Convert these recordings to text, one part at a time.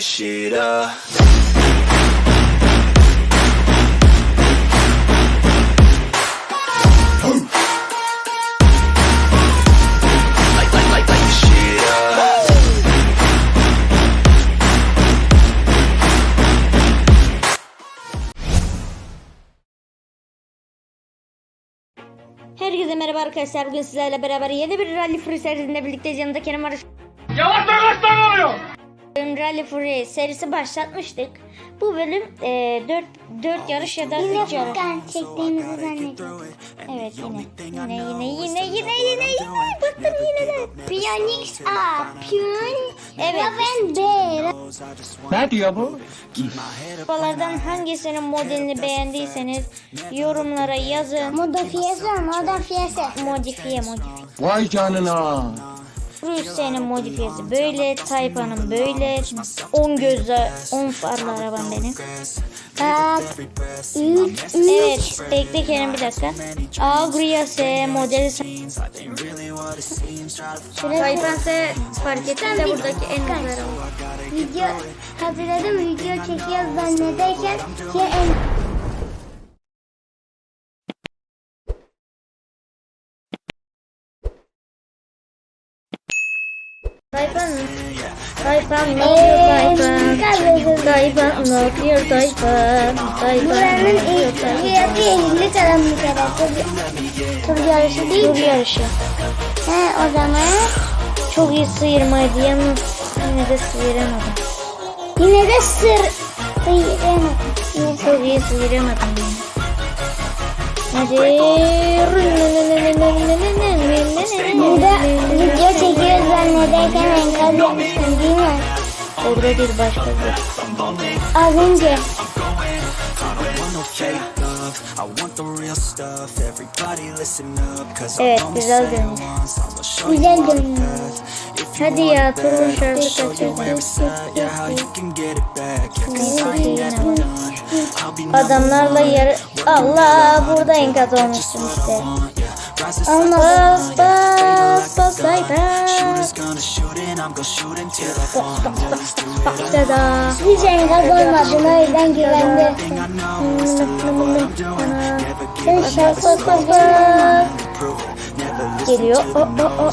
light the shit up. Light, light, light, light the shit up. Herkese merhaba arkadaşlar. Bugün sizlerle beraber yeni bir Rally Free serisinde birlikteyiz. Yanımda Kerem var. Yavaş lan kaç oluyor? Rally Free serisi başlatmıştık. Bu bölüm e, 4, 4 yarış ya da 3 yarış. Furkan çektiğimizi zannediyorum. Evet yine. Yine yine yine yine yine yine. Bıktım yine de. Phoenix A, Pion, Evet. Raven B. Ne diyor bu? Arabalardan hangisinin modelini beğendiyseniz yorumlara yazın. Modifiyesi, modifiyesi. Modifiye modifiye. Vay canına. Rusya'nın modifiyesi böyle, Tayfan'ın böyle, 10 gözle, 10 farlı arabam benim. Bak, 3, 3. Evet, bekle Kerem bir dakika. Agria S modeli Tayfan S fark ettim de buradaki en araba. Video hazırladım, video çekiyoruz zannederken şey en... Tayfan Tayfan ne yapıyor Tayfan? Tayfan ne yapıyor Tayfan? Tayfan Buranın ilk fiyatı 50 kalan bir kere. Tur, yarışı değil Tur yarışı. He o zaman Çok iyi sıyırmaydı yalnız yine de sıyıramadım. yine de sır... Sıyıramadım. Yine Çok iyi sıyıramadım. Hadi. Zannederken enkaz yapmıştım değil mi? Orada değil başka bir. Az önce. Evet güzel you Güzel you Hadi ya turun bad, şarkı show you kaçırdı. where it's at. Yeah, how you can get it back. Yeah, cause I ain't Neyse, never yine done. I'll be number Adamlarla yarı... Allah burada enkaz olmuşsun işte. Want, yeah. İs to love what I'm doing. Never give Sen. Never listen Geliyor. O, o, o, o.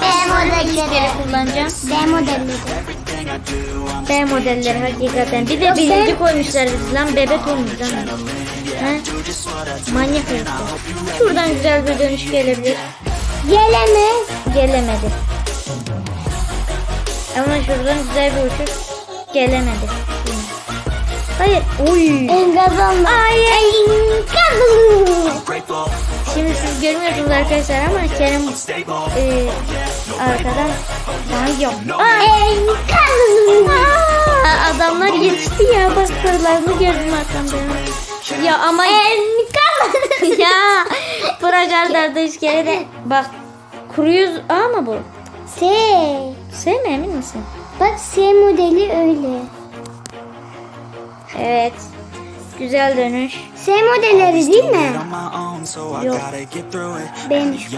B modelleri. kullanacağım. B modelleri. B modelleri hakikaten. Bir de birinci koymuşlar biz lan bebek olmuş lan. He? Manyak herif. Şuradan güzel bir dönüş gelebilir. Gelemez. Gelemedi. Ama şuradan güzel bir uçuş gelemedi. Hayır. Uy. Ay, Enkaz. grateful, Şimdi siz görmüyorsunuz arkadaşlar ama Kerem e, arkadan Ay yok. Aa, adamlar yetişti ya bak kırlarını gördüm arkamda. Ya ama Enkaz. ya Prajar'da iskelede bak kuruyuz A mı bu? S. S mi emin misin? Bak S modeli öyle. Evet. Güzel dönüş. S modelleri değil mi? Yok. Ben şu.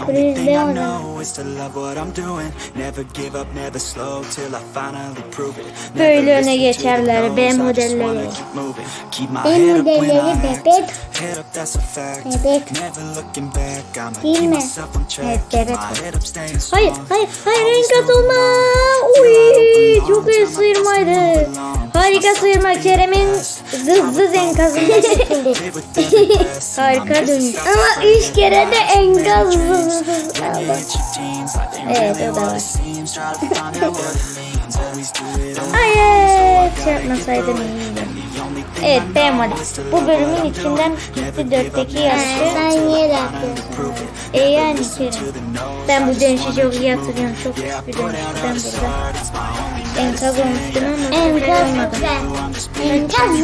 Böyle öne geçerler, B modelleri. B modelleri bebek. Bebek. Değil mi? Evet, bebek. Hayır hayır hayır enkaz olma. Uy çok iyi sıyırmaydı. Harika sıyırma Kerem'in zız zız the past. Harika dönüş. Ama üç kere de enkaz aldım. Evet o da var. Hayır şey yapmasaydım iyiydi. Evet B model. Bu bölümün içinden gitti dörtteki yarışı. Sen niye de yapıyorsun? E yani Kerem. Ben bu dönüşü çok iyi hatırlıyorum. Çok pis bir dönüş. Ben burada enkaz olmuştum ama Enkaz olmadım. güzel. Enkaz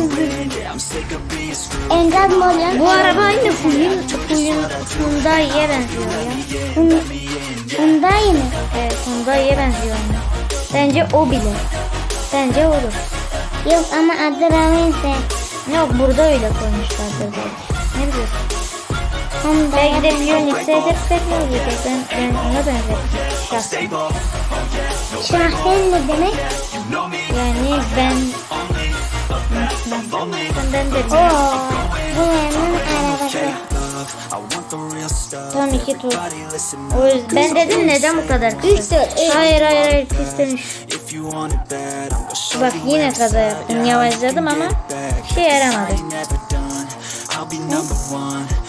Enkaz model. Bu araba aynı Ful'ün Hyundai'ye benziyor ya. Hyundai mi? Evet Hyundai'ye benziyor aynı. Bence o bile. Bence olur. Yok ama adı Ravense. Yok burada öyle koymuşlardır belki. Ne biliyorsun? Hyundai. Belki de Phoenix'e hedef vermiyor Ben, ben ona benzettim. Şahsen. Şahsen ne demek? Yani ben ben de Oo, bu yanın arabası. Tam iki tur. O yüzden ben dedim neden bu kadar kısa? Hayır hayır hayır pis demiş. Bak yine kaza yaptım. Yavaşladım ama şey yaramadı. I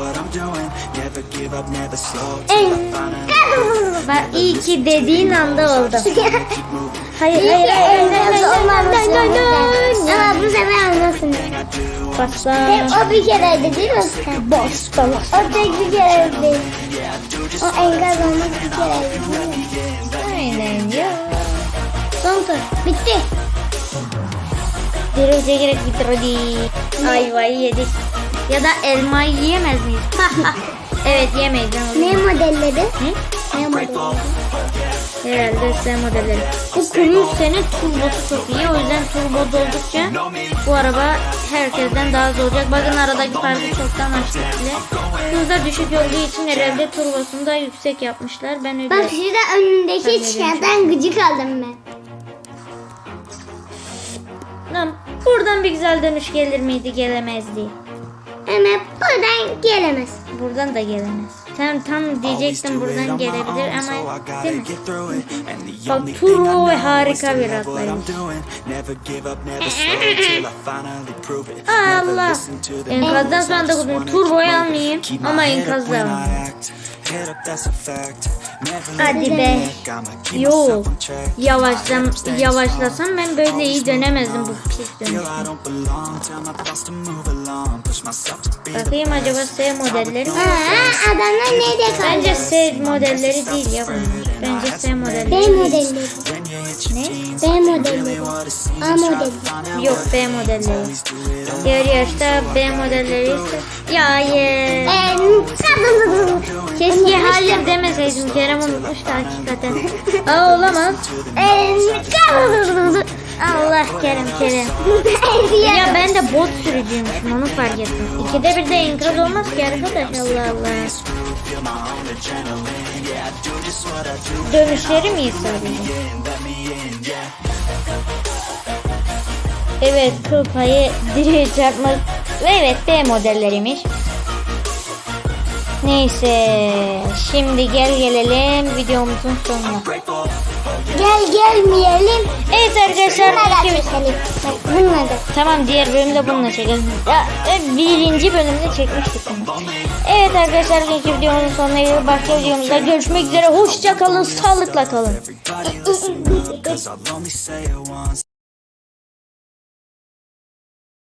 Bak iyi ki dediğin anda oldu. Hayır hayır hayır. enkaz olmamışsın. Ama bu sefer anlasın. Basta. Hep o bir kereydi değil mi Özkan? Boş O tek bir kereydi. O enkaz olmak bir kereydi? Aynen ya. Son tur. Bitti. Direkt gerek bitirdi. Ayvayı yedik. Ya da elmayı yiyemez miyiz? evet yemeyiz. Ne modelleri? Hı? Ne modelleri? Herhalde S modelleri. Bu kurmuş senin turbosu çok iyi. O yüzden turbo doldukça bu araba herkesten daha hızlı olacak. Bakın aradaki farkı çoktan açtık bile. Hızda düşük olduğu için herhalde turbosunu da yüksek yapmışlar. Ben öyle Bak şurada önündeki çiçekten gıcık aldım ben. Lan, buradan bir güzel dönüş gelir miydi gelemezdi. Ama buradan gelemez. Buradan da gelemez. Tam tam diyecektim buradan gelebilir ama değil mi? Bak, turbo ve harika bir atlayış. Allah. Enkazdan sonra da buldum. Turboyu almayayım ama enkazda almayayım. Hadi be. Yok. Yavaşlam, yavaşlasam ben böyle iyi dönemezdim bu pis dönüşü. Bakayım acaba S modelleri mi? Aa, adamlar nerede kaldı? Bence S modelleri değil ya bunlar. Bence S B modelleri. modelleri. Ne? B modelleri. A modelleri. Yok B modelleri. Diğer yaşta B modelleri ise... Ya. Ee, Keşke hayır demeseydim. Kerem unutmuştu hakikaten. Aa olamaz. Allah Kerem Kerem. Ya ben de bot sürücüymüşüm onu fark ettim. İkide bir de enkaz olmaz ki arkadaş Allah Allah. Dönüşleri mi sadece? Evet kıl payı direğe çarpmak. Ve evet B modelleriymiş. Neyse şimdi gel gelelim videomuzun sonuna. Gel gelmeyelim. Evet arkadaşlar Bununla çekelim. Bununla da. Tamam diğer bölümde bununla çekelim. Ya, birinci bölümde çekmiştik. Evet arkadaşlar ilk videomuzun sonuna geldik. Başka videomuzda görüşmek üzere. Hoşça kalın. Sağlıkla kalın.